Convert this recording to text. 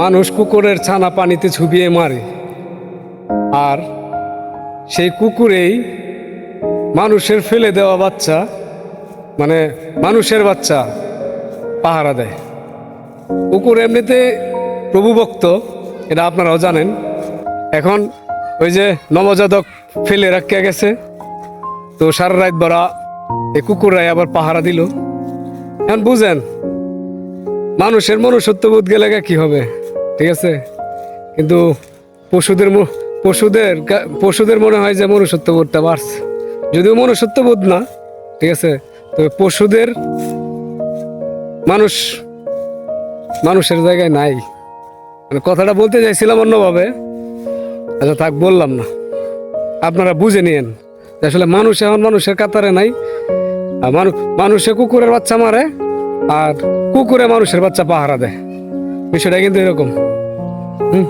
মানুষ কুকুরের ছানা পানিতে ছুবিয়ে মারে। আর সেই কুকুরেই মানুষের ফেলে দেওয়া বাচ্চা মানে মানুষের বাচ্চা পাহারা দেয়। কুকুর এমনিতে প্রভুভক্ত, এটা আপনারাও জানেন। এখন ওই যে নবজাতক ফেলে রাখিয়া গেছে, তো সারা রাত বড়া এই কুকুররাই আবার পাহারা দিল। এখন বুঝেন, মানুষের মনুষ্যত্ব বোধ গেলে কি হবে? ঠিক আছে? কিন্তু পশুদের পশুদের পশুদের মনে হয় যে মনুষ্যত্ব মনুষ্যত্ববোধটা বাড়ছে। যদিও মনুষ্যত্ববোধ না, ঠিক আছে? তবে পশুদের মানুষ মানুষের জায়গায় নাই। মানে কথাটা বলতে চাইছিলাম অন্যভাবে। আচ্ছা থাক, বললাম না। আপনারা বুঝে নিয়েন আসলে মানুষ এখন মানুষের কাতারে নাই। মানুষে কুকুরের বাচ্চা মারে, আর কুকুরে মানুষের বাচ্চা পাহারা দেয়। বিষয়টা কিন্তু এরকম। হুম।